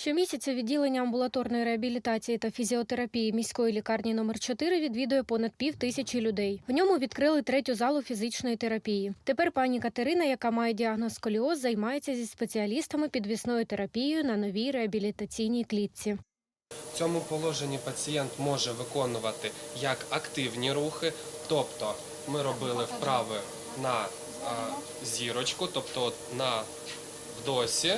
Щомісяця відділення амбулаторної реабілітації та фізіотерапії міської лікарні номер 4 відвідує понад пів тисячі людей. В ньому відкрили третю залу фізичної терапії. Тепер пані Катерина, яка має діагноз сколіоз, займається зі спеціалістами підвісною терапією на новій реабілітаційній клітці. В цьому положенні пацієнт може виконувати як активні рухи, тобто ми робили вправи на зірочку, тобто на вдосі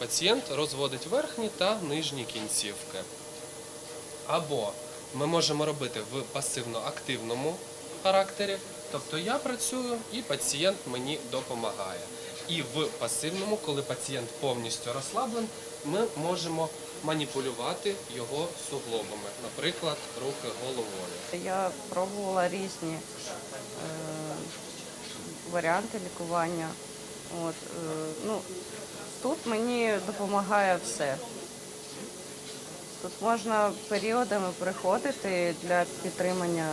пацієнт розводить верхні та нижні кінцівки. Або ми можемо робити в пасивно-активному характері, тобто я працюю і пацієнт мені допомагає. І в пасивному, коли пацієнт повністю розслаблен, ми можемо маніпулювати його суглобами, наприклад, рухи головою. Я пробувала різні е, варіанти лікування. От, е, ну, тут мені допомагає все. Тут можна періодами приходити для підтримання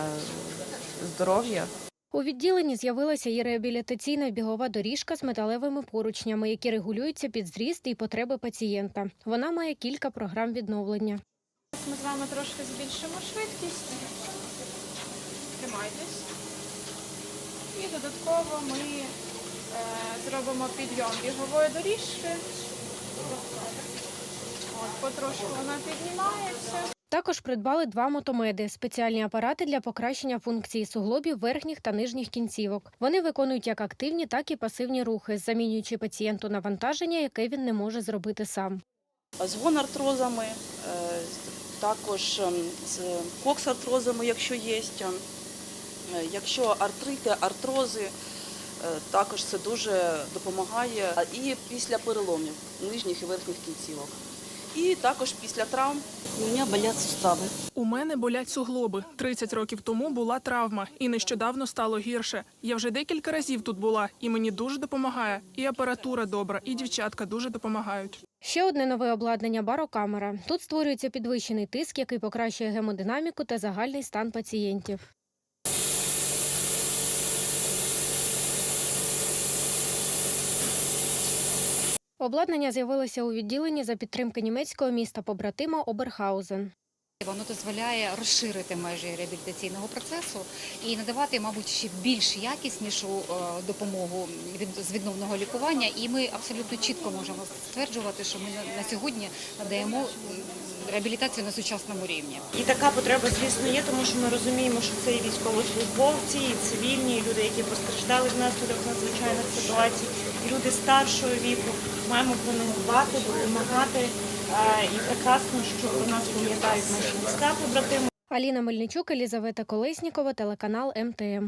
здоров'я. У відділенні з'явилася і реабілітаційна бігова доріжка з металевими поручнями, які регулюються під зріст і потреби пацієнта. Вона має кілька програм відновлення. Ми з вами трошки збільшимо швидкість. Тримайтесь. І додатково ми зробимо підйом бігової доріжки. От, потрошку вона піднімається. Також придбали два мотомеди спеціальні апарати для покращення функції суглобів верхніх та нижніх кінцівок. Вони виконують як активні, так і пасивні рухи, замінюючи пацієнту навантаження, яке він не може зробити сам. з гонартрозами, е, також ем, з коксартрозами, якщо є. Е, Якщо артрити, артрози, е, також це дуже допомагає. І після переломів нижніх і верхніх кінцівок. І також після травм У меня болят суставы. У мене болять суглоби. 30 років тому була травма, і нещодавно стало гірше. Я вже декілька разів тут була, і мені дуже допомагає. І апаратура добра, і дівчатка дуже допомагають. Ще одне нове обладнання барокамера. Тут створюється підвищений тиск, який покращує гемодинаміку та загальний стан пацієнтів. Обладнання з'явилося у відділенні за підтримки німецького міста побратима Оберхаузен. Воно дозволяє розширити межі реабілітаційного процесу і надавати, мабуть, ще більш якіснішу е, допомогу з відновного лікування. І ми абсолютно чітко можемо стверджувати, що ми на- сьогодні надаємо реабілітацію на сучасному рівні. І така потреба, звісно, є, тому що ми розуміємо, що це і військовослужбовці, і цивільні, і люди, які постраждали внаслідок надзвичайних ситуацій, і люди старшого віку. Маємо про них дбати, допомагати. Е, І прекрасно, що про нас пам'ятають наші міста побратими. Аліна Мельничук, Елізавета Колеснікова, телеканал МТМ.